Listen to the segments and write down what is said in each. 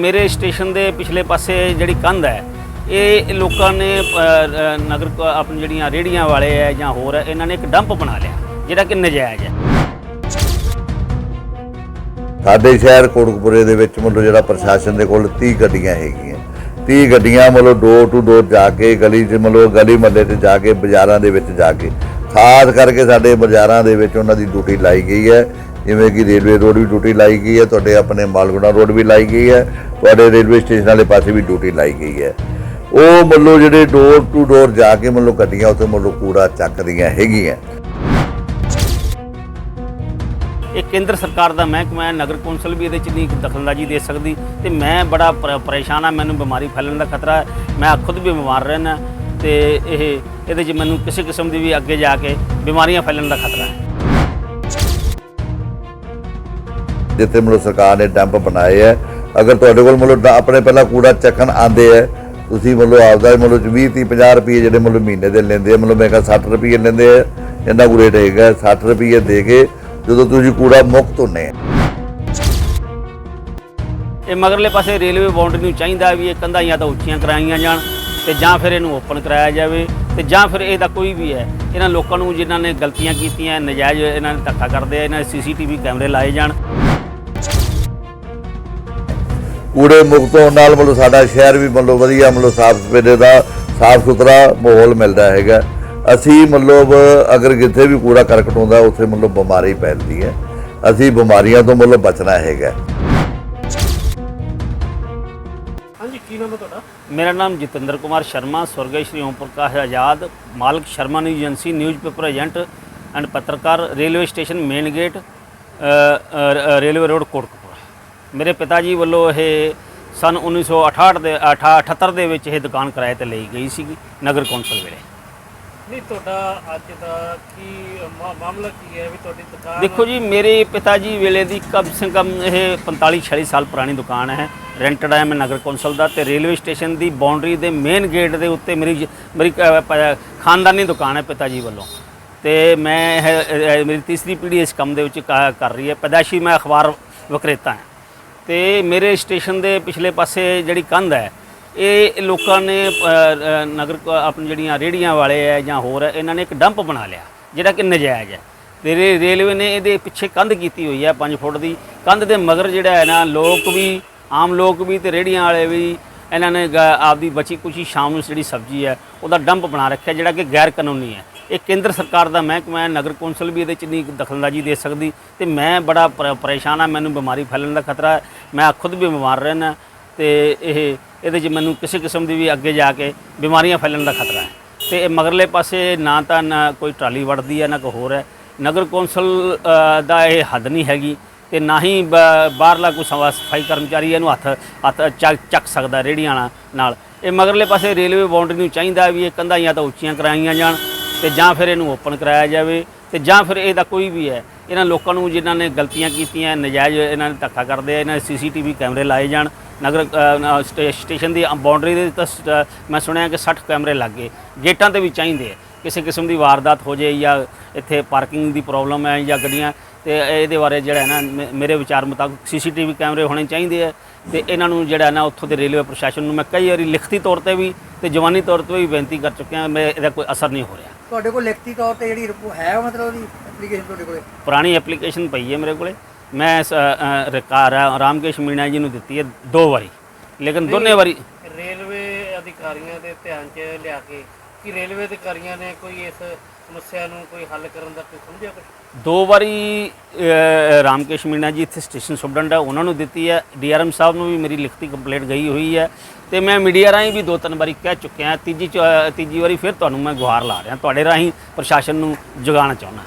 ਮੇਰੇ ਸਟੇਸ਼ਨ ਦੇ ਪਿਛਲੇ ਪਾਸੇ ਜਿਹੜੀ ਕੰਧ ਹੈ, ਇਹ ਲੋਕਾਂ ਨੇ ਨਗਰ ਆਪਣੀ ਜਿਹੜੀਆਂ ਰੇੜੀਆਂ ਵਾਲੇ ਹੈ ਜਾਂ ਹੋਰ ਹੈ, ਇਹਨਾਂ ਨੇ ਇੱਕ ਡੰਪ ਬਣਾ ਲਿਆ, ਜਿਹੜਾ ਕਿ ਨਜਾਇਜ਼ ਹੈ। ਸਾਡੇ ਸ਼ਹਿਰ ਕੋਟਕਪੁਰੇ ਦੇ ਵਿੱਚ ਮਤਲਬ ਜਿਹੜਾ ਪ੍ਰਸ਼ਾਸਨ ਦੇ ਕੋਲ 30 ਗੱਡੀਆਂ ਹੈਗੀਆਂ। 30 ਗੱਡੀਆਂ ਮਤਲਬ ਡੋਰ ਟੂ ਡੋਰ ਜਾ ਕੇ, ਗਲੀ 'ਚ ਮਤਲਬ ਗਲੀ ਮੱਲੇ 'ਚ ਜਾ ਕੇ, ਬਾਜ਼ਾਰਾਂ ਦੇ ਵਿੱਚ ਜਾ ਕੇ। ਖਾਸ ਕਰਕੇ ਸਾਡੇ ਬਾਜ਼ਾਰਾਂ ਦੇ ਵਿੱਚ ਉਹਨਾਂ ਦੀ ਡਿਊਟੀ ਲਾਈ ਗਈ ਹੈ। ਜਿਵੇਂ ਕਿ ਰੇਲਵੇ ਰੋਡ ਵੀ ਡਿਊਟੀ ਲਾਈ ਗਈ ਹੈ, ਤੁਹਾਡੇ ਆਪਣੇ ਮਾਲਗੁਣਾ ਰੋਡ ਵੀ ਲਾਈ ਗਈ ਹੈ, ਤੁਹਾਡੇ ਰੇਲਵੇ ਸਟੇਸ਼ਨ ਵਾਲੇ ਪਾਸੇ ਵੀ ਡਿਊਟੀ ਲਾਈ ਗਈ ਹੈ। ਉਹ ਮਤਲਬ ਜਿਹੜੇ ਡੋਰ ਟੂ ਡੋਰ ਜਾ ਕੇ ਮਤਲਬ ਗੱਡੀਆਂ ਉੱਥੇ ਮਤਲਬ ਕੂੜਾ ਚੱਕਦੀਆਂ ਹੈਗੀਆਂ। ਇਹ ਕੇਂਦਰ ਸਰਕਾਰ ਦਾ ਮਹਿਕਮਾ ਹੈ, ਨਗਰ ਕੌਂਸਲ ਵੀ ਇਹਦੇ ਚ ਨਹੀਂ ਦਖਲਅੰਦਾਜ਼ੀ ਦੇ ਸਕਦੀ ਤੇ ਮੈਂ ਬੜਾ ਪਰੇਸ਼ਾਨ ਆ ਮੈਨੂੰ ਬਿਮਾਰੀ ਫੈਲਣ ਦਾ ਖਤਰਾ ਹੈ, ਮੈਂ ਖੁਦ ਵੀ ਬਿਮਾਰ ਰਹਿਣਾ ਤੇ ਇਹ, ਇਹਦੇ ਚ ਮੈਨੂੰ ਕਿਸੇ ਕਿਸਮ ਦੀ ਵੀ ਅੱਗੇ ਜਾ ਕੇ ਬਿਮਾਰੀਆਂ ਫੈਲਣ ਦਾ ਖਤਰਾ ਹੈ। ਜਿੱਥੇ ਮਤਲਬ ਸਰਕਾਰ ਨੇ ਡੰਪ ਬਣਾਏ ਹੈ। ਅਗਰ ਤੁਹਾਡੇ ਕੋਲ ਮਤਲਬ ਆਪਣੇ ਪਹਿਲਾਂ ਕੂੜਾ ਚੱਕਣ ਆਂਦੇ ਹੈ, ਤੁਸੀਂ ਮਤਲਬ ਆਪਦਾ ਮਤਲਬ 20 30 50 ਰੁਪਏ ਜਿਹੜੇ ਮਤਲਬ ਮਹੀਨੇ ਦੇ ਲੈਂਦੇ ਆ ਮਤਲਬ ਮੈਂ ਕਿਹਾ 60 ਰੁਪਏ ਲੈਂਦੇ ਆ ਇੰਨਾ ਕੁ ਰੇਟ ਹੈਗਾ 60 ਰੁਪਏ ਦੇ ਕੇ ਜਦੋਂ ਤੁਸੀਂ ਕੂੜਾ ਮੁਕਤ ਹੁੰਨੇ ਇਹ ਮਗਰਲੇ ਪਾਸੇ ਰੇਲਵੇ ਬਾਉਂਡਰੀ ਨੂੰ ਚਾਹੀਦਾ ਵੀ ਇਹ ਕੰਧਾਂ ਜਾਂ ਤਾਂ ਉੱਚੀਆਂ ਕਰਾਈਆਂ ਜਾਣ ਤੇ ਜਾਂ ਫਿਰ ਇਹਨੂੰ ਓਪਨ ਕਰਾਇਆ ਜਾਵੇ ਤੇ ਜਾਂ ਫਿਰ ਇਹਦਾ ਕੋਈ ਵੀ ਹੈ, ਇਹਨਾਂ ਲੋਕਾਂ ਨੂੰ ਜਿਨ੍ਹਾਂ ਨੇ ਗਲਤੀਆਂ ਕੀਤੀਆਂ, ਨਜਾਇਜ਼ ਇਹਨਾਂ ਨੇ ਧੱਕਾ ਕਰਦੇ ਆ, ਇਹਨਾਂ ਦੇ ਸੀਸੀਟੀਵੀ ਕੈਮਰੇ ਲਾਏ ਜਾਣ। ਕੂੜੇ ਮੁਕਤ ਹੋਣ ਨਾਲ ਮਤਲਬ ਸਾਡਾ ਸ਼ਹਿਰ ਵੀ ਮਤਲਬ ਵਧੀਆ ਮਤਲਬ ਸਾਫ਼ ਸਫੇਰੇ ਦਾ ਸਾਫ਼ ਸੁਥਰਾ ਮਾਹੌਲ ਮਿਲਦਾ ਹੈਗਾ। ਅਸੀਂ ਮਤਲਬ ਅਗਰ ਕਿਤੇ ਵੀ ਕੂੜਾ ਕਰਕਟ ਹੁੰਦਾ ਉੱਥੇ ਮਤਲਬ ਬਿਮਾਰੀ ਫੈਲਦੀ ਹੈ। ਅਸੀਂ ਬਿਮਾਰੀਆਂ ਤੋਂ ਮਤਲਬ ਬਚਣਾ ਹੈਗਾ। ਹਾਂਜੀ ਕੀ ਨਾਮ ਹੈ ਤੁਹਾਡਾ? ਮੇਰਾ ਨਾਮ ਜਤਿੰਦਰ ਕੁਮਾਰ ਸ਼ਰਮਾ ਸਵਰਗੀ ਸ਼੍ਰੀ ਓਮ ਪ੍ਰਕਾਸ਼ ਆਜ਼ਾਦ। ਮਾਲਕ Sharma news agency newspaper agent and ਪੱਤਰਕਾਰ railway station main gate railway road Kotkapura. ਮੇਰੇ ਪਿਤਾ ਜੀ ਵੱਲੋਂ ਇਹ ਸਨ 1968 ਦੇ 78 ਦੇ ਵਿੱਚ ਇਹ ਦੁਕਾਨ ਕਿਰਾਏ ਤੇ ਲਈ ਗਈ ਸੀਗੀ ਨਗਰ ਕੌਂਸਲ ਵੇਲੇ। ਨਹੀਂ ਤੁਹਾਡਾ ਅੱਜ ਦਾ ਕੀ ਮਾਮਲਾ ਕੀ ਹੈ ਵੀ ਤੁਹਾਡੀ ਦੁਕਾਨ ਦੇਖੋ ਜੀ ਮੇਰੇ ਪਿਤਾ ਜੀ ਵੇਲੇ ਦੀ ਕਮ ਸੇ ਕਮ ਇਹ 45 46 ਸਾਲ ਪੁਰਾਣੀ ਦੁਕਾਨ ਹੈ। ਰੈਂਟਡ ਹੈ ਮੈਂ ਨਗਰ ਕੌਂਸਲ ਦਾ ਤੇ ਰੇਲਵੇ ਸਟੇਸ਼ਨ ਦੀ ਬਾਉਂਡਰੀ ਦੇ ਮੇਨ ਗੇਟ ਦੇ ਉੱਤੇ ਮੇਰੀ ਮੇਰੀ ਖਾਨਦਾਨੀ ਦੁਕਾਨ ਹੈ ਪਿਤਾ ਜੀ ਵੱਲੋਂ। ਤੇ ਮੈਂ ਇਹ ਮੇਰੀ ਤੀਸਰੀ ਪੀੜ੍ਹੀ ਇਸ ਕੰਮ ਦੇ ਵਿੱਚ ਕ- ਕਰ ਰਹੀ ਹੈ। ਪੈਦਾਸ਼ੀ ਮੈਂ ਅਖਬਾਰ ਵਿਕਰੇਤਾ ਹਾਂ। ਤੇ ਮੇਰੇ ਸਟੇਸ਼ਨ ਦੇ ਪਿਛਲੇ ਪਾਸੇ ਜਿਹੜੀ ਕੰਧ ਹੈ, ਇਹ ਲੋਕਾਂ ਨੇ ਨਗਰ ਕ- ਆਪਣੀ ਜਿਹੜੀਆਂ ਰੇੜੀਆਂ ਵਾਲੇ ਹੈ ਜਾਂ ਹੋਰ ਹੈ, ਇਹਨਾਂ ਨੇ ਇੱਕ ਡੰਪ ਬਣਾ ਲਿਆ, ਜਿਹੜਾ ਕਿ ਨਜਾਇਜ਼ ਹੈ। ਤੇ ਰੇਲਵੇ ਨੇ ਇਹਦੇ ਪਿੱਛੇ ਕੰਧ ਕੀਤੀ ਹੋਈ ਹੈ 5 ਫੁੱਟ ਦੀ। ਕੰਧ ਦੇ ਮਗਰ ਜਿਹੜਾ ਹੈ ਨਾ, ਲੋਕ ਵੀ, ਆਮ ਲੋਕ ਵੀ ਤੇ ਰੇੜੀਆਂ ਵਾਲੇ ਵੀ, ਇਹਨਾਂ ਨੇ ਗ- ਆਪਦੀ ਬਚੀ ਕੁਚੀ ਸ਼ਾਮ ਨੂੰ ਜਿਹੜੀ ਸਬਜ਼ੀ ਹੈ, ਉਹਦਾ ਡੰਪ ਬਣਾ ਰੱਖਿਆ, ਜਿਹੜਾ ਕਿ ਗੈਰ ਕਾਨੂੰਨੀ ਹੈ। ਇਹ ਕੇਂਦਰ ਸਰਕਾਰ ਦਾ ਮਹਿਕਮਾ ਹੈ, ਨਗਰ ਕੌਂਸਲ ਵੀ ਇਹਦੇ ਚ ਨਹੀਂ ਦਖਲਅੰਦਾਜ਼ੀ ਦੇ ਸਕਦੀ ਤੇ ਮੈਂ ਬੜਾ ਪਰੇਸ਼ਾਨ ਆ ਮੈਨੂੰ ਬਿਮਾਰੀ ਫੈਲਣ ਦਾ ਖਤਰਾ ਹੈ। ਮੈਂ ਖੁਦ ਵੀ ਬਿਮਾਰ ਰਹਿਣਾ ਤੇ ਇਹ, ਇਹਦੇ 'ਚ ਮੈਨੂੰ ਕਿਸੇ ਕਿਸਮ ਦੀ ਵੀ ਅੱਗੇ ਜਾ ਕੇ ਬਿਮਾਰੀਆਂ ਫੈਲਣ ਦਾ ਖਤਰਾ ਹੈ। ਤੇ ਇਹ ਮਗਰਲੇ ਪਾਸੇ ਨਾ ਤਾਂ ਨਾ ਕੋਈ ਟਰਾਲੀ ਵੜਦੀ ਹੈ, ਨਾ ਕੋਈ ਹੋਰ ਹੈ। ਨਗਰ ਕੌਂਸਲ ਦਾ ਇਹ ਹੱਦ ਨਹੀਂ ਹੈਗੀ ਤੇ ਨਾ ਹੀ ਬਾਹਰਲਾ ਕੋਈ ਸਵਾ ਸਫ਼ਾਈ ਕਰਮਚਾਰੀ ਇਹਨੂੰ ਹੱਥ ਹੱਥ ਚੱਕ ਸਕਦਾ ਰੇੜੀਆਂ ਨਾਲ- ਨਾਲ। ਇਹ ਮਗਰਲੇ ਪਾਸੇ ਰੇਲਵੇ ਬਾਉਂਡਰੀ ਨੂੰ ਚਾਹੀਦਾ ਵੀ ਇਹ ਕੰਧਾਂ ਜਾਂ ਤਾਂ ਉੱਚੀਆਂ ਕਰਾਈਆਂ ਜਾਣ। ਤੇ ਜਾਂ ਫਿਰ ਇਹਨੂੰ ਓਪਨ ਕਰਾਇਆ ਜਾਵੇ ਤੇ ਜਾਂ ਫਿਰ ਇਹਦਾ ਕੋਈ ਵੀ ਹੈ, ਇਹਨਾਂ ਲੋਕਾਂ ਨੂੰ ਜਿਨ੍ਹਾਂ ਨੇ ਗਲਤੀਆਂ ਕੀਤੀਆਂ, ਨਜਾਇਜ਼ ਇਹਨਾਂ ਨੇ ਧੱਕਾ ਕਰਦੇ ਆ, ਇਹਨਾਂ ਦੇ ਸੀਸੀਟੀਵੀ ਕੈਮਰੇ ਲਾਏ ਜਾਣ। ਨਗਰ ਸਟੇ- ਸਟੇਸ਼ਨ ਦੀ ਬਾਉਂਡਰੀ ਦੇ ਤਾਂ ਸ- ਮੈਂ ਸੁਣਿਆ ਕਿ 60 ਕੈਮਰੇ ਲੱਗੇ, ਗੇਟਾਂ ਤੇ ਵੀ ਚਾਹੀਦੇ ਆ, ਕਿਸੇ ਕਿਸਮ ਦੀ ਵਾਰਦਾਤ ਹੋ ਜਾਏ ਜਾਂ ਇੱਥੇ ਪਾਰਕਿੰਗ ਦੀ ਪ੍ਰੋਬਲਮ ਹੈ ਜਾਂ ਗੱਡੀਆਂ, ਤੇ ਇਹਦੇ ਬਾਰੇ ਜਿਹੜਾ ਹੈ ਨਾ, ਮੇ- ਮੇਰੇ ਵਿਚਾਰ ਮੁਤਾਬਕ ਸੀਸੀਟੀਵੀ ਕੈਮਰੇ ਹੋਣੇ ਚਾਹੀਦੇ ਆ, ਤੇ ਇਹਨਾਂ ਨੂੰ ਜਿਹੜਾ ਹੈ ਨਾ ਉੱਥੋਂ ਦੇ ਰੇਲਵੇ ਪ੍ਰਸ਼ਾਸਨ ਨੂੰ ਮੈਂ ਕਈ ਵਾਰੀ ਲਿਖਤੀ ਤੌਰ ਤੇ ਵੀ ਤੇ ਜਵਾਨੀ ਤੌਰ ਤੇ ਵੀ ਬੇਨਤੀ ਕਰ ਚੁੱਕਿਆ, ਮੈਂ ਇਹਦਾ ਕੋਈ ਅਸਰ ਨਹੀਂ ਹੋ ਰਿਹਾ। ਤੁਹਾਡੇ ਕੋਲ ਲਿਖਤੀ ਤੌਰ ਤੇ ਜਿਹੜੀ ਰਿਪੋ ਹੈ ਮਤਲਬ ਉਹਦੀ ਐਪਲੀਕੇਸ਼ਨ ਤੁਹਾਡੇ ਕੋਲੇ? ਪੁਰਾਣੀ ਐਪਲੀਕੇਸ਼ਨ ਪਈ ਹੈ ਮੇਰੇ ਕੋਲੇ। ਮੈਂ ਸ- ਅ, ਰਕਾ- ਰਾ- ਰਾਮਕੇਸ਼ ਮੀਣਾ ਜੀ ਨੂੰ ਦਿੱਤੀ ਹੈ ਦੋ ਵਾਰੀ। ਲੇਕਿਨ ਦੋਨੇ ਵਾਰੀ ਰੇਲਵੇ ਅਧਿਕਾਰੀਆਂ ਦੇ ਧਿਆਨ 'ਚ ਲਿਆ ਕੇ ਕਿ ਰੇਲਵੇ ਅਧਿਕਾਰੀਆਂ ਨੇ ਕੋਈ ਇਸ ਸਮੱਸਿਆ ਨੂੰ ਕੋਈ ਹੱਲ ਕਰਨ ਦਾ ਕੋਈ ਸਮਝਿਆ ਕੁਛ? ਦੋ ਵਾਰੀ ਰਾਮਕੇਸ਼ ਮੀਣਾ ਜੀ ਇੱਥੇ ਸਟੇਸ਼ਨ ਸੁਪਰਡੈਂਟ ਹੈ ਉਹਨਾਂ ਨੂੰ ਦਿੱਤੀ ਹੈ। ਡੀਆਰਐਮ ਸਾਹਿਬ ਨੂੰ ਵੀ ਮੇਰੀ ਲਿਖਤੀ ਕੰਪਲੇਂਟ ਗਈ ਹੋਈ ਹੈ ਤੇ ਮੈਂ ਮੀਡੀਆ ਰਾਹੀਂ ਵੀ ਦੋ ਤਿੰਨ ਵਾਰੀ ਕਹਿ ਚੁੱਕਿਆ ਤੀਜੀ ਤੀਜੀ ਵਾਰੀ ਫਿਰ ਤੁਹਾਨੂੰ ਮੈਂ ਗੁਹਾਰ ਲਾ ਰਿਹਾ। ਤੁਹਾਡੇ ਰਾਹੀਂ ਪ੍ਰਸ਼ਾਸਨ ਨੂੰ ਜਗਾਉਣਾ ਚਾਹੁੰਦਾ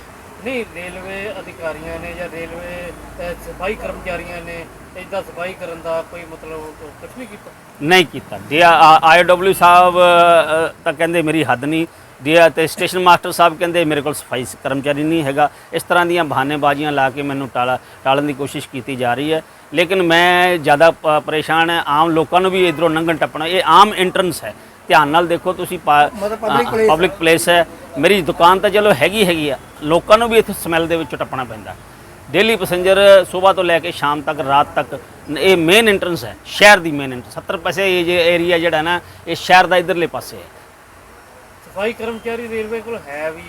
ਨਹੀਂ ਰੇਲਵੇ ਅਧਿਕਾਰੀਆਂ ਨੇ ਜਾਂ ਰੇਲਵੇ ਸਫ਼ਾਈ ਕਰਮਚਾਰੀਆਂ ਨੇ ਇਦਾਂ ਸਫ਼ਾਈ ਕਰਨ ਦਾ ਕੋਈ ਮਤਲਬ ਕੁਝ ਨਹੀਂ ਕੀਤਾ? ਨਹੀਂ ਕੀਤਾ। ਡੀ ਆਈਡਬਲਯੂ ਸਾਹਿਬ ਤਾਂ ਕਹਿੰਦੇ ਮੇਰੀ ਹੱਦ ਨਹੀਂ। ਡੀ ਤੇ ਸਟੇਸ਼ਨ ਮਾਸਟਰ ਸਾਹਿਬ ਕਹਿੰਦੇ ਮੇਰੇ ਕੋਲ ਸਫ਼ਾਈ ਕਰਮਚਾਰੀ ਨਹੀਂ ਹੈਗਾ। ਇਸ ਤਰ੍ਹਾਂ ਦੀਆਂ ਬਹਾਨੇਬਾਜ਼ੀਆਂ ਲਾ ਕੇ ਮੈਨੂੰ ਟਾਲਾ ਟਾਲਣ ਦੀ ਕੋਸ਼ਿਸ਼ ਕੀਤੀ ਜਾ ਰਹੀ ਹੈ। ਲੇਕਿਨ ਮੈਂ ਜ਼ਿਆਦਾ ਪਰੇਸ਼ਾਨ ਹੈ। ਆਮ ਲੋਕਾਂ ਨੂੰ ਵੀ ਇਧਰੋਂ ਲੰਘਣ ਟੱਪਣਾ। ਇਹ ਆਮ ਐਂਟਰੈਂਸ ਹੈ। ਧਿਆਨ ਨਾਲ ਦੇਖੋ ਤੁਸੀਂ ਪਬਲਿਕ ਪਲੇਸ ਹੈ। ਮੇਰੀ ਦੁਕਾਨ ਤਾਂ ਚਲੋ ਹੈਗੀ ਹੈਗੀ ਆ। ਲੋਕਾਂ ਨੂੰ ਵੀ ਇੱਥੇ ਸਮੈਲ ਦੇ ਵਿੱਚੋਂ ਟੱਪਣਾ ਪੈਂਦਾ। ਡੇਲੀ ਪੈਸੇਂਜਰ ਸਵੇਰ ਤੋਂ ਲੈ ਕੇ ਸ਼ਾਮ ਤੱਕ ਰਾਤ ਤੱਕ ਇਹ ਮੇਨ ਐਂਟਰੈਂਸ ਹੈ। ਸ਼ਹਿਰ ਦੀ ਮੇਨ ਐਂਟਰੈਂਸ 70 ਪੈਸੇ ਇਹ ਜੇ ਏਰੀਆ ਜਿਹੜਾ ਨਾ ਇਹ ਸ਼ਹਿਰ ਦਾ ਇਧਰਲੇ ਪਾਸੇ ਹੈ। ਸਫ਼ਾਈ ਕਰਮਚਾਰੀ ਰੇਲਵੇ ਕੋਲ ਹੈ ਵੀ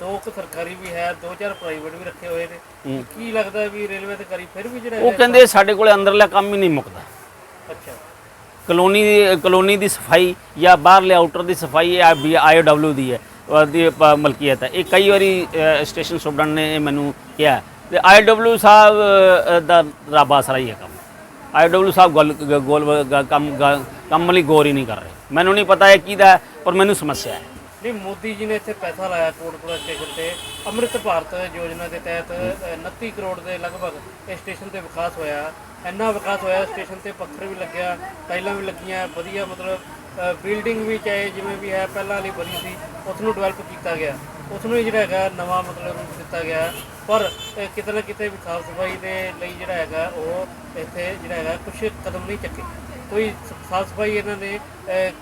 ਦੋ ਕੁ ਸਰਕਾਰੀ ਵੀ ਹੈ ਦੋ ਚਾਰ ਪ੍ਰਾਈਵੇਟ ਵੀ ਰੱਖੇ ਹੋਏ ਨੇ। ਕੀ ਲੱਗਦਾ ਵੀ ਰੇਲਵੇ ਅਧਿਕਾਰੀ ਫਿਰ ਵੀ ਜਿਹੜਾ ਉਹ ਹੈ- ਕਹਿੰਦੇ ਸਾਡੇ ਕੋਲੇ ਅੰਦਰਲਾ ਕੰਮ ਹੀ ਨਹੀਂ ਮੁੱਕਦਾ। ਅੱਛਾ। ਕਲੋਨੀ ਦੀ ਕਲੋਨੀ ਦੀ ਸਫ਼ਾਈ ਜਾਂ ਬਾਹਰਲੇ ਆਊਟਰ ਦੀ ਸਫ਼ਾਈ ਇਹ ਆਈਓਡਬਲਿਊ ਦੀ ਹੈ ਉਹਦੀ ਪ- ਮਲਕੀਅਤ ਹੈ। ਇਹ ਕਈ ਵਾਰੀ ਸਟੇਸ਼ਨ ਸੁਪਰਡੈਂਟ ਨੇ ਮੈਨੂੰ ਕਿਹਾ। ਤੇ ਆਈਓਡਬਲਿਊ ਸਾਹਿਬ ਦਾ ਰਾਬਾ ਸਰਾ ਹੀ ਹੈ ਕੰਮ। ਆਈਓਡਬਲਿਊ ਸਾਹਿਬ ਗੋਲ ਗੋਲ ਕੰਮ ਕੰਮ ਲਈ ਗੌਰ ਹੀ ਨਹੀਂ ਕਰ ਰਹੇ। ਮੈਨੂੰ ਨਹੀਂ ਪਤਾ ਇਹ ਕਿਹਦਾ ਹੈ, ਪਰ ਮੈਨੂੰ ਸਮੱਸਿਆ ਹੈ। ਨਹੀਂ ਮੋਦੀ ਜੀ ਨੇ ਇੱਥੇ ਪੈਸਾ ਲਾਇਆ ਕੋਟਪੁਰਾ ਸਟੇਸ਼ਨ ਤੇ। ਅੰਮ੍ਰਿਤ ਭਾਰਤ ਯੋਜਨਾ ਦੇ ਤਹਿਤ ਅ, 29 ਕਰੋੜ ਦੇ ਲਗਭਗ ਇਸ ਸਟੇਸ਼ਨ ਤੇ ਵਿਕਾਸ ਹੋਇਆ। ਇੰਨਾ ਵਿਕਾਸ ਹੋਇਆ ਸਟੇਸ਼ਨ ਤੇ ਪੱਥਰ ਵੀ ਲੱਗਿਆ ਟਾਈਲਾਂ ਵੀ ਲੱਗੀਆਂ ਵਧੀਆ ਮਤਲਬ ਬਿਲਡਿੰਗ ਵੀ ਚਾਹੇ ਜਿਵੇਂ ਵੀ ਹੈ ਪਹਿਲਾਂ ਵਾਲੀ ਬਣੀ ਸੀ ਉਸ ਨੂੰ ਡਿਵੈਲਪ ਕੀਤਾ ਗਿਆ। ਉਸ ਨੂੰ ਜਿਹੜਾ ਹੈਗਾ ਨਵਾਂ ਮਤਲਬ ਰੂਪ ਦਿੱਤਾ ਗਿਆ। ਪਰ ਕਿਤੇ ਨਾ ਕਿਤੇ ਵੀ ਸਾਫ਼ ਸਫ਼ਾਈ ਦੇ ਲਈ ਜਿਹੜਾ ਹੈਗਾ ਉਹ ਇੱਥੇ ਜਿਹੜਾ ਹੈਗਾ ਕੁਝ ਕਦਮ ਨਹੀਂ ਚੱਕੇ। ਕੋਈ ਸਾਫ਼ ਸਫ਼ਾਈ ਇਹਨਾਂ ਨੇ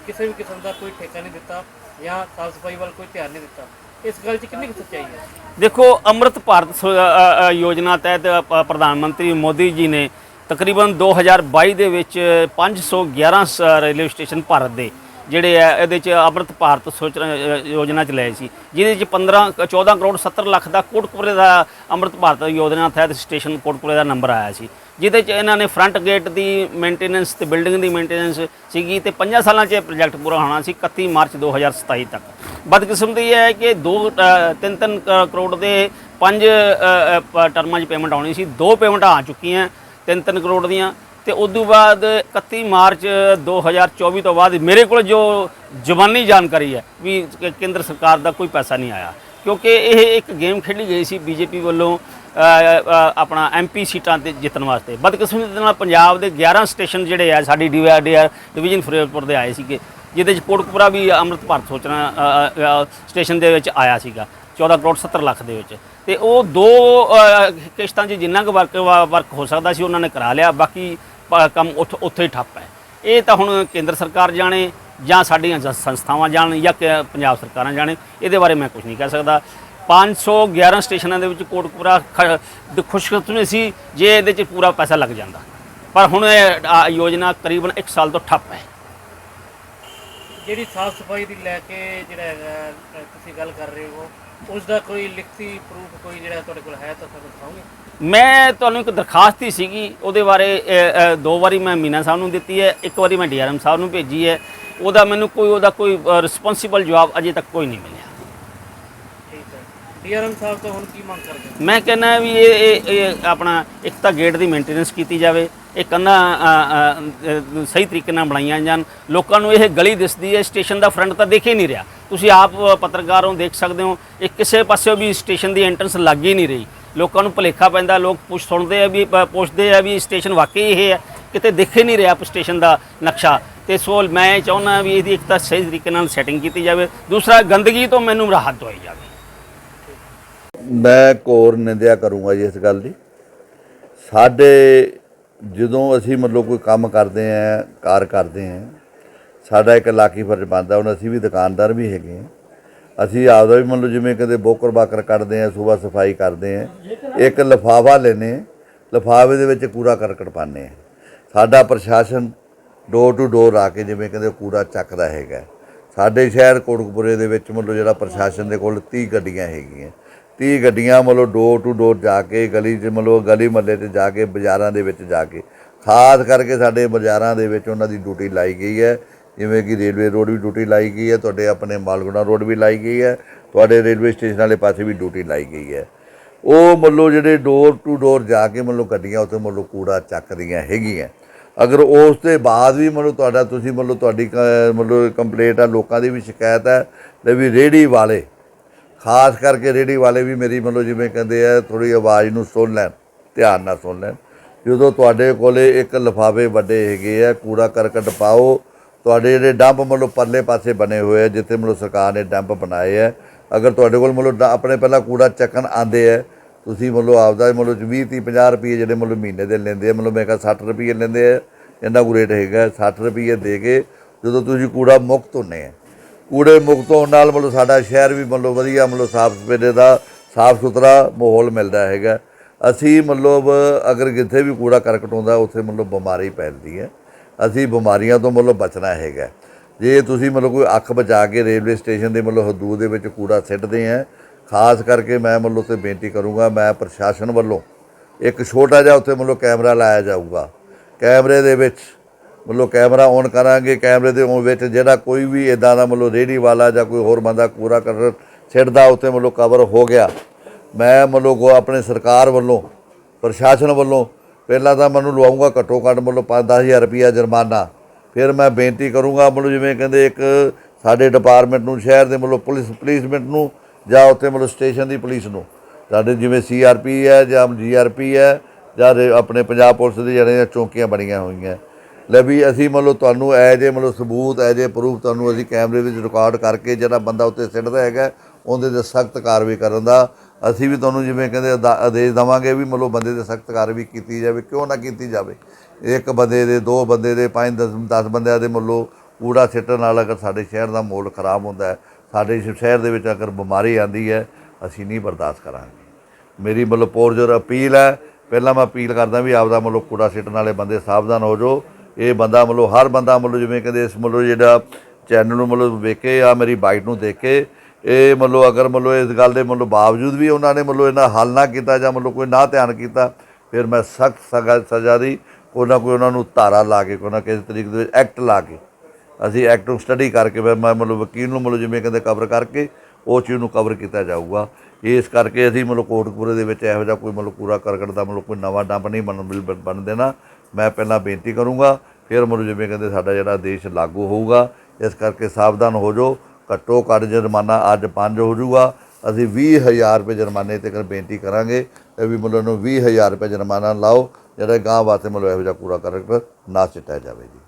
ਕਿਸੇ ਵੀ ਕਿਸਮ ਦਾ ਕੋਈ ਠੇਕਾ ਨਹੀਂ ਦਿੱਤਾ। ਜਾਂ ਸਾਫ਼ ਸਫ਼ਾਈ ਵੱਲ ਕੋਈ ਧਿਆਨ ਨਹੀਂ ਦਿੱਤਾ। ਇਸ ਗੱਲ 'ਚ ਕਿੰਨੀ ਕੁ ਸੱਚਾਈ ਹੈ? ਦੇਖੋ ਅੰਮ੍ਰਿਤ ਭਾਰਤ ਸ- ਅ, ਅ, ਯੋਜਨਾ ਤਹਿਤ ਅ, ਪ੍ਰਧਾਨ ਮੰਤਰੀ ਮੋਦੀ ਜੀ ਨੇ ਤਕਰੀਬਨ 2022 ਦੇ ਵਿੱਚ 511 ਸ- ਰੇਲਵੇ ਸਟੇਸ਼ਨ ਭਾਰਤ ਦੇ ਜਿਹੜੇ ਆ ਇਹਦੇ ਚ ਅੰਮ੍ਰਿਤ ਭਾਰਤ ਸੋਚ ਅ, ਯੋਜਨਾ ਚ ਲਏ ਸੀ। ਜਿਹਦੇ ਚ 15 14 ਕਰੋੜ 70 ਲੱਖ ਦਾ ਕੋਟਕਪੁਰੇ ਦਾ ਅੰਮ੍ਰਿਤ ਭਾਰਤ ਯੋਜਨਾ ਤਹਿਤ ਸਟੇਸ਼ਨ ਕੋਟਕਪੁਰੇ ਦਾ ਨੰਬਰ ਆਇਆ ਸੀ। ਜਿਹਦੇ ਚ ਇਹਨਾਂ ਨੇ ਫਰੰਟ ਗੇਟ ਦੀ ਮੇਨਟੇਨੈਂਸ ਤੇ ਬਿਲਡਿੰਗ ਦੀ ਮੇਨਟੇਨੈਂਸ ਸੀਗੀ ਤੇ 5 ਸਾਲਾਂ 'ਚ ਇਹ ਪ੍ਰੋਜੈਕਟ ਪੂਰਾ ਹੋਣਾ ਸੀ 31 ਮਾਰਚ 2027 ਤੱਕ। ਬਦਕਿਸਮਤੀ ਇਹ ਹੈ ਕਿ 2 ਤਿੰਨ ਤਿੰਨ ਕ- ਕਰੋੜ ਦੇ ਪੰਜ ਟਰਮਾਂ 'ਚ ਪੇਮੈਂਟ ਆਉਣੀ ਸੀ ਦੋ ਪੇਮੈਂਟਾਂ ਆ ਚੁੱਕੀਆਂ ਤਿੰਨ ਤਿੰਨ ਕਰੋੜ ਦੀਆਂ। ਤੇ ਉਸ ਤੋਂ ਬਾਅਦ 31 ਮਾਰਚ 2024 ਤੋਂ ਬਾਅਦ ਮੇਰੇ ਕੋਲ ਜੋ ਜ਼ਬਾਨੀ ਜਾਣਕਾਰੀ ਹੈ ਵੀ ਕੇਂਦਰ ਸਰਕਾਰ ਦਾ ਕੋਈ ਪੈਸਾ ਨਹੀਂ ਆਇਆ। ਕਿਉਂਕਿ ਇਹ ਇੱਕ ਗੇਮ ਖੇਡੀ ਗਈ ਸੀ ਬੀਜੇਪੀ ਵੱਲੋਂ ਅ, ਅ, ਆਪਣਾ ਐਮਪੀ ਸੀਟਾਂ ਤੇ ਜਿੱਤਣ ਵਾਸਤੇ। ਬਦਕਿਸਮਤੀ ਦੇ ਨਾਲ ਪੰਜਾਬ ਦੇ 11 ਸਟੇਸ਼ਨ ਜਿਹੜੇ ਆ, ਸਾਡੀ ਡੀਆਰ ਡਿਵੀਜ਼ਨ ਫਿਰੋਜ਼ਪੁਰ ਦੇ ਆਏ ਸੀਗੇ, ਜਿਹਦੇ ਚ ਕੋਟਕਪੁਰਾ ਵੀ ਅੰਮ੍ਰਿਤ ਭਾਰਤ ਸੋਚਣਾ ਸਟੇਸ਼ਨ ਦੇ ਵਿੱਚ ਆਇਆ ਸੀਗਾ 14 ਕਰੋੜ 70 ਲੱਖ ਦੇ ਵਿੱਚ। ਤੇ ਉਹ ਦੋ ਕਿਸ਼ਤਾਂ 'ਚ ਜਿੰਨਾ ਕੁ ਵਰਕ ਵਰਕ ਹੋ ਸਕਦਾ ਸੀ, ਉਹਨਾਂ ਨੇ ਕਰਾ ਲਿਆ, ਬਾਕੀ ਕੰਮ ਉੱਥ- ਉੱਥੇ ਹੀ ਠੱਪ ਹੈ। ਇਹ ਤਾਂ ਹੁਣ ਕੇਂਦਰ ਸਰਕਾਰ ਜਾਣੇ ਜਾਂ ਸਾਡੀਆਂ ਸੰਸਥਾਵਾਂ ਜਾਣ ਜਾਂ ਕਿ, ਪੰਜਾਬ ਸਰਕਾਰਾਂ ਜਾਣੇ, ਇਹਦੇ ਬਾਰੇ ਮੈਂ ਕੁਝ ਨਹੀਂ ਕਹਿ ਸਕਦਾ। 511 ਸਟੇਸ਼ਨਾਂ ਦੇ ਵਿੱਚ ਕੋਟਕਪੁਰਾ ਖੁਸ਼ਕਿਸਮਤ ਸੀ ਜੇ ਇਹਦੇ 'ਚ ਪੂਰਾ ਪੈਸਾ ਲੱਗ ਜਾਂਦਾ। ਪਰ ਹੁਣ ਇਹ ਆ, ਯੋਜਨਾ ਕਰੀਬਨ 1 ਸਾਲ ਤੋਂ ਠੱਪ ਹੈ। ਜਿਹੜੀ ਸਾਫ਼ ਸਫ਼ਾਈ ਦੀ ਲੈ ਕੇ ਜਿਹੜਾ ਹੈਗਾ ਅ, ਤੁਸੀਂ ਗੱਲ ਕਰ ਰਹੇ ਹੋ ਉਸ ਦਾ ਕੋਈ ਲਿਖਤੀ ਪ੍ਰੂਫ ਕੋਈ ਜਿਹੜਾ ਤੁਹਾਡੇ ਕੋਲ ਹੈ ਤਾਂ ਸਾਨੂੰ ਦਿਖਾਓਗੇ ਮੈਂ ਤੁਹਾਨੂੰ ਇੱਕ ਦਰਖਾਸਤ ਹੀ ਸੀਗੀ ਉਹਦੇ ਬਾਰੇ ਅ, ਅ, ਦੋ ਵਾਰੀ ਮੈਂ ਮੀਨਾ ਸਾਹਿਬ ਨੂੰ ਦਿੱਤੀ ਹੈ ਇੱਕ ਵਾਰੀ ਮੈਂ ਡੀਆਰਐਮ ਸਾਹਿਬ ਨੂੰ ਭੇਜੀ ਹੈ। ਉਹਦਾ ਮੈਨੂੰ ਕੋਈ ਉਹਦਾ ਕੋਈ ਰਿਸਪੌਂਸਿਬਲ ਜਵਾਬ ਅਜੇ ਤੱਕ ਕੋਈ ਨਹੀਂ ਮਿਲਿਆ। ਡੀਆਰਐਮ ਸਾਹਿਬ ਤੋਂ ਹੁਣ ਕੀ ਮੰਗ ਕਰਦੇ ਹੋ? ਮੈਂ ਕਹਿੰਦਾ ਵੀ ਇਹ ਇਹ ਇਹ ਆਪਣਾ ਇੱਕ ਤਾਂ ਗੇਟ ਦੀ ਮੇਨਟੇਨੈਂਸ ਕੀਤੀ ਜਾਵੇ ਇਹ ਕੰਧਾਂ ਸਹੀ ਤਰੀਕੇ ਨਾਲ ਬਣਾਈਆਂ ਜਾਣ। ਲੋਕਾਂ ਨੂੰ ਇਹ ਗਲੀ ਦਿਸਦੀ ਹੈ ਸਟੇਸ਼ਨ ਦਾ ਫਰੰਟ ਤਾਂ ਦੇਖ ਹੀ ਨਹੀਂ ਰਿਹਾ। ਤੁਸੀਂ ਆਪ ਅ, ਪੱਤਰਕਾਰ ਹੋ ਦੇਖ ਸਕਦੇ ਹੋ ਇਹ ਕਿਸੇ ਪਾਸਿਓਂ ਵੀ ਸਟੇਸ਼ਨ ਦੀ ਐਂਟਰੈਂਸ ਲੱਗ ਹੀ ਨਹੀਂ ਰਹੀ। ਲੋਕਾਂ ਨੂੰ ਭੁਲੇਖਾ ਪੈਂਦਾ ਲੋਕ ਪੁੱਛ ਸੁਣਦੇ ਆ ਵੀ ਪ- ਪੁੱਛਦੇ ਆ ਵੀ ਸਟੇਸ਼ਨ ਵਾਕਈ ਇਹ ਹੈ। ਕਿਤੇ ਦਿਖ ਹੀ ਨਹੀਂ ਰਿਹਾ ਸਟੇਸ਼ਨ ਦਾ ਨਕਸ਼ਾ। ਤੇ ਸੋ ਮੈਂ ਚਾਹੁੰਦਾ ਵੀ ਇਹਦੀ ਇੱਕ ਤਾਂ ਸਹੀ ਤਰੀਕੇ ਨਾਲ ਸੈਟਿੰਗ ਕੀਤੀ ਜਾਵੇ। ਦੂਸਰਾ ਗੰਦਗੀ ਤੋਂ ਮੈਨੂੰ ਰਾਹਤ ਦਵਾਈ ਜਾਵੇ। ਮੈਂ ਘੋਰ ਨਿੰਦਿਆ ਕਰੂੰਗਾ ਜੀ ਇਸ ਗੱਲ ਦੀ। ਸਾਡੇ ਜਦੋਂ ਅਸੀਂ ਮਤਲਬ ਕੋਈ ਕੰਮ ਕਰਦੇ ਆਂ, ਕਾਰ ਕਰਦੇ ਆਂ, ਸਾਡਾ ਇੱਕ ਇਲਾਕੀ ਫਰਜ਼ ਬਣਦਾ, ਹੁਣ ਅਸੀਂ ਵੀ ਦੁਕਾਨਦਾਰ ਵੀ ਹੈਗੇ ਆਂ। ਅਸੀਂ ਆਪਦਾ ਵੀ ਮਤਲਬ ਜਿਵੇਂ ਕਦੇ ਬੋਕਰ ਬਾਕਰ ਕੱਢਦੇ ਆਂ ਸਵੇਰ ਸਫ਼ਾਈ ਕਰਦੇ ਆਂ, ਇੱਕ ਲਿਫਾਫਾ ਲੈਨੇ ਲਿਫਾਫੇ ਦੇ ਵਿੱਚ ਕੂੜਾ ਕਰਕਟ ਪਾਉਂਦੇ ਆਂ। ਸਾਡਾ ਪ੍ਰਸ਼ਾਸਨ ਡੋਰ ਟੂ ਡੋਰ ਆ ਕੇ ਜਿਵੇਂ ਕਹਿੰਦੇ ਕੂੜਾ ਚੱਕਦਾ ਹੈਗਾ। ਸਾਡੇ ਸ਼ਹਿਰ ਕੋਟਕਪੁਰੇ ਦੇ ਵਿੱਚ ਮਤਲਬ ਜਿਹੜਾ ਪ੍ਰਸ਼ਾਸਨ ਦੇ ਕੋਲ 30 ਗੱਡੀਆਂ ਹੈਗੀਆਂ। 30 ਗੱਡੀਆਂ ਮਤਲਬ ਡੋਰ ਟੂ ਡੋਰ ਜਾ ਕੇ, ਗਲੀ 'ਚ ਮਤਲਬ ਗਲੀ ਮਹੱਲੇ 'ਚ ਜਾ ਕੇ, ਬਾਜ਼ਾਰਾਂ ਦੇ ਵਿੱਚ ਜਾ ਕੇ। ਖਾਸ ਕਰਕੇ ਸਾਡੇ ਬਾਜ਼ਾਰਾਂ ਦੇ ਵਿੱਚ ਉਹਨਾਂ ਦੀ ਡਿਊਟੀ ਲਾਈ ਗਈ ਹੈ। ਜਿਵੇਂ ਕਿ ਰੇਲਵੇ ਰੋਡ ਵੀ ਡਿਊਟੀ ਲਾਈ ਗਈ ਹੈ, ਤੁਹਾਡੇ ਆਪਣੇ ਮਾਲਗੁਣਾ ਰੋਡ ਵੀ ਲਾਈ ਗਈ ਹੈ, ਤੁਹਾਡੇ ਰੇਲਵੇ ਸਟੇਸ਼ਨ ਵਾਲੇ ਪਾਸੇ ਵੀ ਡਿਊਟੀ ਲਾਈ ਗਈ ਹੈ। ਉਹ ਮਤਲਬ ਜਿਹੜੇ ਡੋਰ ਟੂ ਡੋਰ ਜਾ ਕੇ ਮਤਲਬ ਗੱਡੀਆਂ ਉੱਤੇ ਮਤਲਬ ਕੂੜਾ ਚੱਕਦੀਆਂ ਹੈਗੀਆਂ। ਅਗਰ ਉਸ ਦੇ ਬਾਅਦ ਵੀ ਮਤਲਬ ਤੁਹਾਡਾ ਤੁਸੀਂ ਮਤਲਬ ਤੁਹਾਡੀ ਕ- ਮਤਲਬ ਕੰਪਲੇਂਟ ਆ, ਲੋਕਾਂ ਦੀ ਵੀ ਸ਼ਿਕਾਇਤ ਹੈ, ਲੈ ਵੀ ਰੇੜੀ ਵਾਲੇ ਖਾਸ ਕਰਕੇ ਰੇੜੀ ਵਾਲੇ ਵੀ ਮੇਰੀ ਮਤਲਬ ਜਿਵੇਂ ਕਹਿੰਦੇ ਆ ਥੋੜੀ ਆਵਾਜ਼ ਨੂੰ ਸੁਣ ਲੈਣ, ਧਿਆਨ ਨਾਲ ਸੁਣ ਲੈਣ। ਜਦੋਂ ਤੁਹਾਡੇ ਕੋਲੇ ਇੱਕ ਲਿਫਾਫੇ ਵੱਡੇ ਹੈਗੇ ਆ, ਕੂੜਾ ਕਰਕਟ ਪਾਓ, ਤੁਹਾਡੇ ਜਿਹੜੇ ਡੰਪ ਮਤਲਬ ਪਰਲੇ ਪਾਸੇ ਬਣੇ ਹੋਏ ਆ, ਜਿੱਥੇ ਮਤਲਬ ਸਰਕਾਰ ਨੇ ਡੰਪ ਬਣਾਏ ਆ, ਅਗਰ ਤੁਹਾਡੇ ਕੋਲ ਮਤਲਬ ਡ- ਆਪਣੇ ਪਹਿਲਾਂ ਕੂੜਾ ਚੱਕਣ ਆਂਦੇ ਆ, ਤੁਸੀਂ ਮਤਲਬ ਆਪਦਾ ਮਤਲਬ 20 30 50 ਰੁਪਏ ਜਿਹੜੇ ਮਤਲਬ ਮਹੀਨੇ ਦੇ ਲੈਂਦੇ ਆ, ਮਤਲਬ ਮੈਂ ਕਿਹਾ 60 ਰੁਪਏ ਲੈਂਦੇ ਆ, ਇੰਨਾ ਕੁ ਰੇਟ ਹੈਗਾ 60 ਰੁਪਏ ਦੇ ਕੇ ਜਦੋਂ ਤੁਸੀਂ ਕੂੜਾ ਮੁਕਤ ਹੁੰਨੇ ਆ। ਕੂੜੇ ਮੁਕਤ ਹੋਣ ਨਾਲ ਮਤਲਬ ਸਾਡਾ ਸ਼ਹਿਰ ਵੀ ਮਤਲਬ ਵਧੀਆ, ਮਤਲਬ ਸਾਫ਼ ਸਵੇਰੇ ਦਾ, ਸਾਫ਼ ਸੁਥਰਾ ਮਾਹੌਲ ਮਿਲਦਾ ਹੈਗਾ। ਅਸੀਂ ਮਤਲਬ ਅਗਰ ਕਿਤੇ ਵੀ ਕੂੜਾ ਕਰਕਟ ਹੁੰਦਾ ਉੱਥੇ ਮਤਲਬ ਬਿਮਾਰੀ ਫੈਲਦੀ ਹੈ। ਅਸੀਂ ਬਿਮਾਰੀਆਂ ਤੋਂ ਮਤਲਬ ਬਚਣਾ ਹੈਗਾ। ਜੇ ਤੁਸੀਂ ਮਤਲਬ ਕੋਈ ਅੱਖ ਬਚਾ ਕੇ ਰੇਲਵੇ ਸਟੇਸ਼ਨ ਦੇ ਮਤਲਬ ਹਦੂਦ ਦੇ ਵਿੱਚ ਕੂੜਾ ਸਿੱਟਦੇ ਆ, ਖਾਸ ਕਰਕੇ ਮੈਂ ਮਤਲਬ ਉੱਥੇ ਬੇਨਤੀ ਕਰੂੰਗਾ, ਮੈਂ ਪ੍ਰਸ਼ਾਸਨ ਵੱਲੋਂ ਇੱਕ ਛੋਟਾ ਜਿਹਾ ਉੱਥੇ ਮਤਲਬ ਕੈਮਰਾ ਲਾਇਆ ਜਾਊਗਾ। ਕੈਮਰੇ ਦੇ ਵਿੱਚ ਮਤਲਬ ਕੈਮਰਾ ਔਨ ਕਰਾਂਗੇ, ਕੈਮਰੇ ਦੇ ਵਿੱਚ ਜਿਹੜਾ ਕੋਈ ਵੀ ਇਦਾਂ ਦਾ ਮਤਲਬ ਰੇਹੜੀ ਵਾਲਾ ਜਾਂ ਕੋਈ ਹੋਰ ਬੰਦਾ ਕੂੜਾ ਕਰ ਸਿੱਟਦਾ ਉੱਥੇ ਮਤਲਬ ਕਵਰ ਹੋ ਗਿਆ। ਮੈਂ ਮਤਲਬ ਕੋ ਆਪਣੇ ਸਰਕਾਰ ਵੱਲੋਂ, ਪ੍ਰਸ਼ਾਸਨ ਵੱਲੋਂ ਪਹਿਲਾਂ ਤਾਂ ਮੈਨੂੰ ਲਵਾਉਂਗਾ ਘੱਟੋ ਘੱਟ ਮਤਲਬ 5-10000 ਰੁਪਇਆ ਜੁਰਮਾਨਾ। ਫਿਰ ਮੈਂ ਬੇਨਤੀ ਕਰੂੰਗਾ ਮਤਲਬ ਜਿਵੇਂ ਕਹਿੰਦੇ ਇੱਕ ਸਾਡੇ ਡਿਪਾਰਟਮੈਂਟ ਨੂੰ, ਸ਼ਹਿਰ ਦੇ ਮਤਲਬ ਪੁਲਿਸ ਪੁਲਿਸਮੈਂਟ ਨੂੰ ਜਾਂ ਉੱਥੇ ਮਤਲਬ ਸਟੇਸ਼ਨ ਦੀ ਪੁਲਿਸ ਨੂੰ। ਸਾਡੇ ਜਿਵੇਂ ਸੀਆਰਪੀ ਹੈ ਜਾਂ ਜੀਆਰਪੀ ਹੈ ਜਾਂ ਰੇ- ਆਪਣੇ ਪੰਜਾਬ ਪੁਲਿਸ ਦੇ ਜਿਹੜੇ ਚੌਕੀਆਂ ਬਣੀਆਂ ਹੋਈਆਂ। ਲੈ ਵੀ ਅਸੀਂ ਮੰਨ ਲਓ ਤੁਹਾਨੂੰ ਐ ਜੇ ਮਤਲਬ ਸਬੂਤ ਐਜ ਏ ਪ੍ਰੂਫ ਤੁਹਾਨੂੰ ਅਸੀਂ ਕੈਮਰੇ ਵਿੱਚ ਰਿਕਾਰਡ ਕਰਕੇ ਜਿਹੜਾ ਬੰਦਾ ਉੱਤੇ ਸਿੱਟਦਾ ਹੈਗਾ, ਉਹਦੇ ਤੇ ਸਖਤ ਕਾਰਵਾਈ ਕਰਨ ਦਾ। ਅਸੀਂ ਵੀ ਤੁਹਾਨੂੰ ਜਿਵੇਂ ਕਹਿੰਦੇ ਅਦਾ- ਆਦੇਸ਼ ਦਵਾਂਗੇ ਵੀ ਮੰਨ ਲਓ ਬੰਦੇ ਤੇ ਸਖਤ ਕਾਰਵਾਈ ਕੀਤੀ ਜਾਵੇ, ਕਿਉਂ ਨਾ ਕੀਤੀ ਜਾਵੇ। ਇੱਕ ਬੰਦੇ ਦੇ, ਦੋ ਬੰਦੇ ਦੇ, ਪੰਜ 10 10 ਬੰਦਿਆਂ ਦੇ ਮਤਲਬ ਕੂੜਾ ਸਿੱਟਣ ਨਾਲ ਅਗਰ ਸਾਡੇ ਸ਼ਹਿਰ ਦਾ ਮਾਹੌਲ ਖਰਾਬ ਹੁੰਦਾ ਹੈ, ਸਾਡੇ ਸ਼- ਸ਼ਹਿਰ ਦੇ ਵਿੱਚ ਅਗਰ ਬਿਮਾਰੀ ਆਂਦੀ ਹੈ, ਅਸੀਂ ਨਹੀਂ ਬਰਦਾਸ਼ਤ ਕਰਾਂਗੇ। ਮੇਰੀ ਮਤਲਬ ਪੋਰਜਰ ਅਪੀਲ ਹੈ, ਪਹਿਲਾਂ ਮੈਂ ਅਪੀਲ ਕਰਦਾ ਵੀ ਆਪਦਾ ਮਤਲਬ ਕੂੜਾ ਸਿੱਟਣ ਵਾਲੇ ਬੰਦੇ ਸਾਵਧਾਨ ਹੋ ਜਾਓ। ਇਹ ਬੰਦਾ ਮਤਲਬ ਹਰ ਬੰਦਾ ਮਤਲਬ ਜਿਵੇਂ ਕਹਿੰਦੇ ਇਸ ਮਤਲਬ ਜਿਹੜਾ ਚੈਨਲ ਨੂੰ ਮਤਲਬ ਵੇਖੇ ਆ ਮੇਰੀ ਬਾਈਟ ਨੂੰ ਦੇਖੇ, ਇਹ ਮਤਲਬ ਅਗਰ ਮਤਲਬ ਇਸ ਗੱਲ ਦੇ ਮਤਲਬ ਬਾਵਜੂਦ ਵੀ ਉਹਨਾਂ ਨੇ ਮਤਲਬ ਇਹਨਾਂ ਹੱਲ ਨਾ ਕੀਤਾ ਜਾਂ ਮਤਲਬ ਕੋਈ ਨਾ ਧਿਆਨ ਕੀਤਾ, ਫਿਰ ਮੈਂ ਸਖਤ ਸਜ਼ਾ ਦੀ ਕੋਈ ਨਾ ਕੋਈ ਉਹਨਾਂ ਨੂੰ ਧਾਰਾ ਲਾ ਕੇ, ਕੋਈ ਨਾ ਕਿਸੇ ਤਰੀਕੇ ਦੇ ਵਿੱਚ ਐਕਟ ਲਾ ਕੇ, ਅਸੀਂ ਐਕਟ ਨੂੰ ਸਟੱਡੀ ਕਰਕੇ ਫਿਰ ਮੈਂ ਮਤਲਬ ਵਕੀਲ ਨੂੰ ਮਤਲਬ ਜਿਵੇਂ ਕਹਿੰਦੇ ਕਵਰ ਕਰਕੇ ਉਹ ਚੀਜ਼ ਨੂੰ ਕਵਰ ਕੀਤਾ ਜਾਊਗਾ। ਇਸ ਕਰਕੇ ਅਸੀਂ ਮਤਲਬ ਕੋਟਕਪੂਰੇ ਦੇ ਵਿੱਚ ਇਹੋ ਜਿਹਾ ਕੋਈ ਮਤਲਬ ਕੂੜਾ ਕਰਕਟ ਦਾ ਮਤਲਬ ਕੋਈ ਨਵਾਂ ਡੰਪ ਨਹੀਂ ਬਣ ਬਣ- ਬਣ ਦੇਣਾ। ਮੈਂ ਪਹਿਲਾਂ ਬੇਨਤੀ ਕਰੂੰਗਾ, ਫਿਰ ਮਤਲਬ ਜਿਵੇਂ ਕਹਿੰਦੇ ਸਾਡਾ ਜਿਹੜਾ ਦੇਸ਼ ਲਾਗੂ ਹੋਊਗਾ, ਇਸ ਕਰਕੇ ਸਾਵਧਾਨ ਹੋ ਜਾਓ। ਘੱਟੋ ਘੱਟ ਜੁਰਮਾਨਾ ਅੱਜ 5 ਹੋ ਜਾਊਗਾ। ਅਸੀਂ 20000 ਰੁਪਏ ਜੁਰਮਾਨੇ ਤੇ ਕਰ ਬੇਨਤੀ ਕਰਾਂਗੇ, ਇਹ ਵੀ ਮਤਲਬ ਨੂੰ 20000 ਰੁਪਏ ਜੁਰਮਾਨਾ ਲਾਓ, ਜਿਹੜਾ ਗਾਂ ਵਾਸਤੇ ਮਤਲਬ ਇਹੋ ਜਿਹਾ ਪੂਰਾ ਕਰਕਟ ਨਾ ਸਿੱਟਿਆ ਜਾਵੇ ਜੀ